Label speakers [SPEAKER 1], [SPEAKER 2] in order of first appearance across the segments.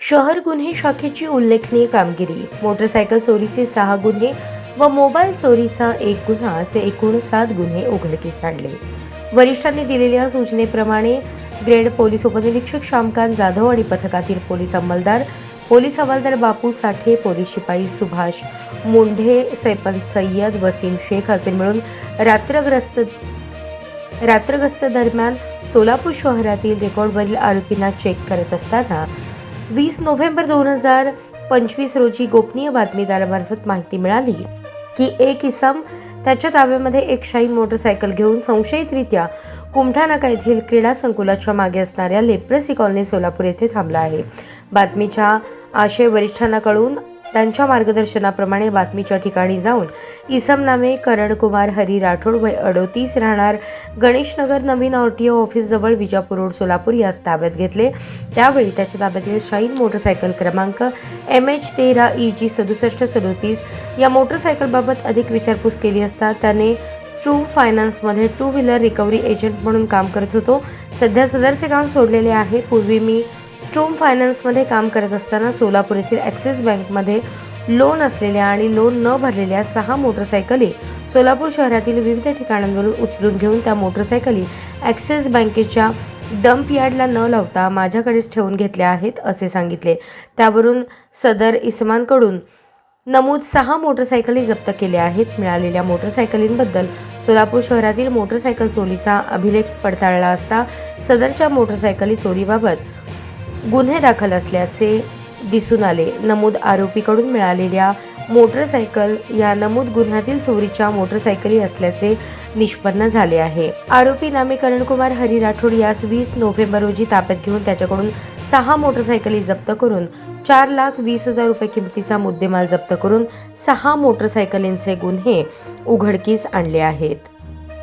[SPEAKER 1] शहर गुन्हे शाखेची उल्लेखनीय कामगिरी. मोटरसायकल चोरीचे सहा गुन्हे व मोबाईल चोरीचा एक गुन्हा असे एकूण सात गुन्हे उघडकीस आणले. वरिष्ठांनी दिलेल्या सूचनेप्रमाणे ग्रेड पोलीस उपनिरीक्षक श्यामकांत जाधव आणि पथकातील पोलीस अंमलदार पोलीस हवालदार बापू साठे पोलीस शिपाई सुभाष मुंढे सैपन सय्यद वसीम शेख असे मिळून रात्रग्रस्त रात्रग्रस्त दरम्यान सोलापूर शहरातील रेकॉर्डवरील आरोपींना चेक करत असताना वीस नोव्हेंबर दोन हजार पंचवीस रोजी गोपनीय बातमीदारामार्फत माहिती मिळाली की एक इसम त्याच्या ताब्यामध्ये एक शाईन मोटरसायकल घेऊन संशयितरित्या कुमठा नाका येथील क्रीडा संकुलाच्या मागे असणाऱ्या लेप्रसी कॉलनी सोलापूर येथे थांबला आहे. बातमीच्या आशय वरिष्ठांना कळून त्यांच्या मार्गदर्शनाप्रमाणे बातमीच्या ठिकाणी जाऊन इसम नामे करणकुमार हरी राठोड वय अडोतीस राहणार. गणेशनगर नवीन आर टी ओ ऑफिसजवळ विजापूर रोड सोलापूर यास ताब्यात घेतले. त्यावेळी त्याच्या ताब्यातील शाईन मोटरसायकल क्रमांक एम एच तेरा ई जी सदुसष्ट सदोतीस या मोटरसायकलबाबत अधिक विचारपूस केली असता त्याने ट्रू फायनान्समध्ये टू व्हीलर रिकव्हरी एजंट म्हणून काम करत होतो. सध्या सदरचे काम सोडलेले आहे. पूर्वी मी स्ट्रोम फायनान्समध्ये काम करत असताना सोलापूर येथील ॲक्सिस बँकमध्ये लोन असलेल्या आणि लोन न भरलेल्या सहा मोटरसायकली सोलापूर शहरातील विविध ठिकाणांवरून उचलून घेऊन त्या मोटरसायकली ॲक्सिस बँकेच्या डंप यार्डला न लावता माझ्याकडेच ठेवून घेतल्या आहेत असे सांगितले. त्यावरून सदर इस्मांकडून नमूद सहा मोटरसायकली जप्त केल्या आहेत. मिळालेल्या मोटरसायकलींबद्दल सोलापूर शहरातील मोटरसायकल चोरीचा अभिलेख पडताळला असता सदरच्या मोटरसायकली चोरीबाबत गुन्हे दाखल असल्याचे दिसून आले. नमूद आरोपीकडून मिळालेल्या मोटरसायकल या नमूद गुन्ह्यातील चोरीच्या मोटरसायकली असल्याचे निष्पन्न झाले आहे. आरोपी नामे करणकुमार हरी राठोड यास वीस नोव्हेंबर रोजी ताब्यात घेऊन त्याच्याकडून सहा मोटरसायकली जप्त करून चार लाख वीस हजार रुपये किमतीचा मुद्देमाल जप्त करून सहा मोटरसायकलींचे गुन्हे उघडकीस आणले आहेत.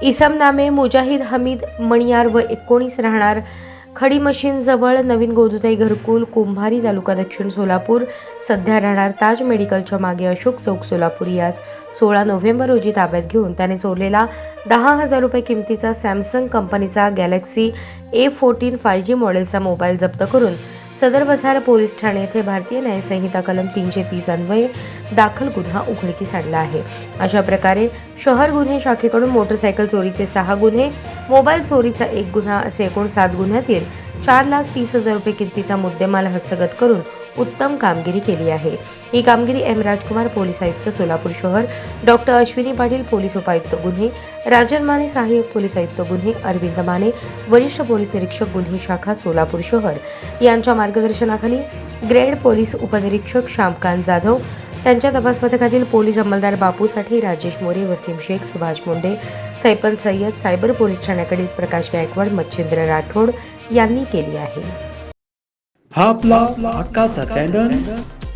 [SPEAKER 1] इसम नामे मुजाहिद हमीद मणियार व एकोणीस राहणार खडी मशीन जवळ नवीन गोदुताई घरकुल कुंभारी तालुका दक्षिण सोलापूर सध्या राहणार ताज मेडिकलच्या मागे अशोक चौक सोलापूर. यास सोळा नोव्हेंबर रोजी ताब्यात घेऊन त्याने चोरलेला दहा हजार रुपये किमतीचा सॅमसंग कंपनीचा Galaxy A fourteen five G मॉडेलचा मोबाईल जप्त करून सदर बझार पोलीस ठाणे येथे भारतीय न्यायसंहिता कलम तीनशे तीस अन्वये दाखल गुन्हा उघडकीस आणला आहे. अशा प्रकारे शहर गुन्हे शाखेकडून मोटरसायकल चोरीचे सहा गुन्हे मोबाईल चोरीचा एक गुन्हा असे एकूण सात गुन्ह्यातील चार लाख तीस हजार रुपये किमतीचा मुद्देमाल हस्तगत करून उत्तम कामगिरी केली आहे. ही कामगिरी एम. राजकुमार पोलीस आयुक्त सोलापूर शहर डॉक्टर अश्विनी पाटील पोलीस उपायुक्त गुन्हे राजन माने सहाय्यक पोलीस आयुक्त गुन्हे अरविंद माने वरिष्ठ पोलीस निरीक्षक गुन्हे शाखा सोलापूर शहर. यांच्या मार्गदर्शनाखाली ग्रेड पोलीस उपनिरीक्षक श्यामकांत जाधव त्यांच्या तपास पथकातील पोलीस अंमलदार बापूसाठी राजेश मोरे वसीम शेख सुभाष मुंडे सैपन सय्यद सायबर पोलीस ठाण्याकडील प्रकाश गायकवाड मच्छिंद्र राठोड यांनी केली आहे.
[SPEAKER 2] हा आपला हक्काचा चॅनल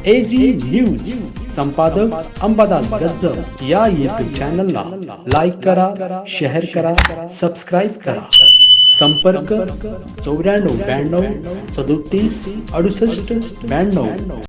[SPEAKER 2] एजी न्यूज संपादक अंबादास गज्जर या युट्यूब चॅनलला लाईक करा शेअर करा सबस्क्राईब करा. संपर्क चौऱ्याण्णव ब्याण्णव सदोतीस अडुसष्ट ब्याण्णव.